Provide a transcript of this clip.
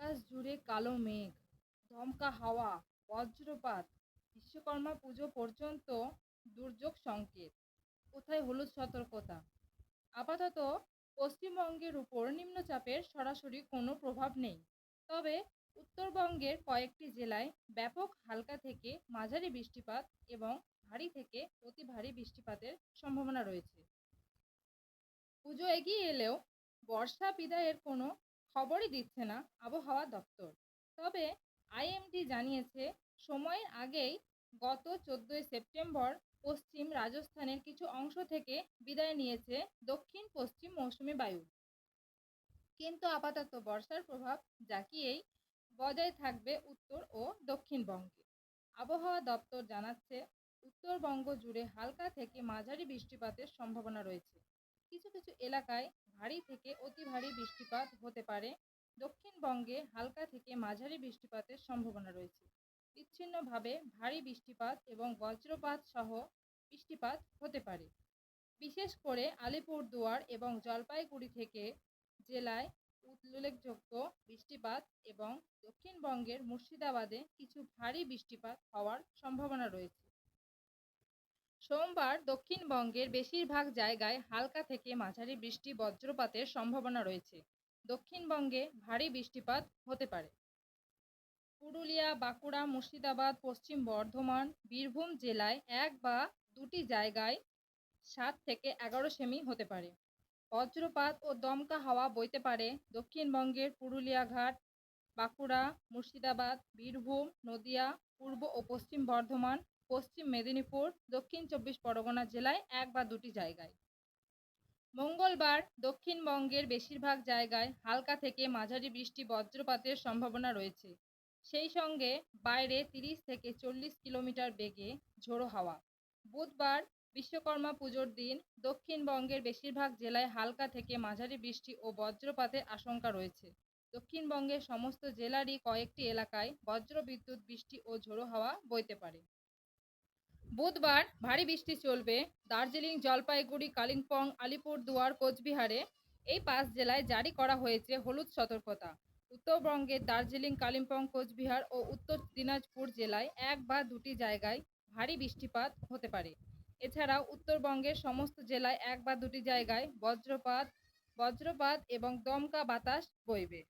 আকাশ জুড়ে কালো মেঘ, ধমকা হাওয়া, বজ্রপাত, বিশ্বকর্মা পুজো পর্যন্ত দুর্যোগ সংকেত। কোথায় হলুদ সতর্কতা? আপাতত পশ্চিমবঙ্গের উপর নিম্নচাপের সরাসরি কোনো প্রভাব নেই। তবে উত্তরবঙ্গের কয়েকটি জেলায় ব্যাপক হালকা থেকে মাঝারি বৃষ্টিপাত এবং ভারী থেকে অতি ভারী বৃষ্টিপাতের সম্ভাবনা রয়েছে। পুজো এগিয়ে এলেও বর্ষা বিদায়ের কোনো খবরই দিচ্ছে না আবহাওয়া দপ্তর। তবে আইএমডি জানিয়েছে, সময়ের আগেই গত চোদ্দোই সেপ্টেম্বর পশ্চিম রাজস্থানের কিছু অংশ থেকে বিদায় নিয়েছে দক্ষিণ পশ্চিম মৌসুমি বায়ু। কিন্তু আপাতত বর্ষার প্রভাব জাকিয়েই বজায় থাকবে উত্তর ও দক্ষিণবঙ্গে। আবহাওয়া দপ্তর জানাচ্ছে, উত্তরবঙ্গ জুড়ে হালকা থেকে মাঝারি বৃষ্টিপাতের সম্ভাবনা রয়েছে। কিছু কিছু এলাকায় ভারী থেকে অতি ভারী বৃষ্টিপাত হতে পারে। দক্ষিণবঙ্গে হালকা থেকে মাঝারি বৃষ্টিপাতের সম্ভাবনা রয়েছে। বিচ্ছিন্নভাবে ভারী বৃষ্টিপাত এবং বজ্রপাত সহ বৃষ্টিপাত হতে পারে। বিশেষ করে আলিপুরদুয়ার এবং জলপাইগুড়ি থেকে জেলায় উল্লেখযোগ্য বৃষ্টিপাত এবং দক্ষিণবঙ্গের মুর্শিদাবাদে কিছু ভারী বৃষ্টিপাত হওয়ার সম্ভাবনা রয়েছে। সোমবার দক্ষিণবঙ্গের বেশিরভাগ জায়গায় হালকা থেকে মাঝারি বৃষ্টি বজ্রপাতের সম্ভাবনা রয়েছে। দক্ষিণবঙ্গে ভারী বৃষ্টিপাত হতে পারে। পুরুলিয়া, বাঁকুড়া, মুর্শিদাবাদ, পশ্চিম বর্ধমান, বীরভূম জেলায় এক বা দুটি জায়গায় সাত থেকে এগারো সেমি হতে পারে। বজ্রপাত ও দমকা হাওয়া বইতে পারে দক্ষিণবঙ্গের পুরুলিয়া ঘাট বাঁকুড়া, মুর্শিদাবাদ, বীরভূম, নদিয়া, পূর্ব ও পশ্চিম বর্ধমান পশ্চিম মেদিনীপুর, দক্ষিণ চব্বিশ পরগনা জেলায় এক বা দুটি জায়গায়। মঙ্গলবার দক্ষিণবঙ্গের বেশিরভাগ জায়গায় হালকা থেকে মাঝারি বৃষ্টি বজ্রপাতের সম্ভাবনা রয়েছে। সেই সঙ্গে বাইরে তিরিশ থেকে চল্লিশ কিলোমিটার বেগে ঝোড়ো হাওয়া। বুধবার বিশ্বকর্মা পুজোর দিন দক্ষিণবঙ্গের বেশিরভাগ জেলায় হালকা থেকে মাঝারি বৃষ্টি ও বজ্রপাতের আশঙ্কা রয়েছে। দক্ষিণবঙ্গের সমস্ত জেলারই কয়েকটি এলাকায় বজ্রবিদ্যুৎ, বৃষ্টি ও ঝোড়ো হাওয়া বইতে পারে। বুধবার ভারী বৃষ্টি চলবে। দার্জিলিং, জলপাইগুড়ি, কালিম্পং, আলিপুরদুয়ার, কোচবিহারে এই পাঁচ জেলায় জারি করা হয়েছে হলুদ সতর্কতা। উত্তরবঙ্গের দার্জিলিং, কালিম্পং, কোচবিহার ও উত্তর দিনাজপুর জেলায় এক বা দুটি জায়গায় ভারী বৃষ্টিপাত হতে পারে। এছাড়াও উত্তরবঙ্গের সমস্ত জেলায় এক বা দুটি জায়গায় বজ্রপাত বজ্রপাত এবং দমকা বাতাস বইবে।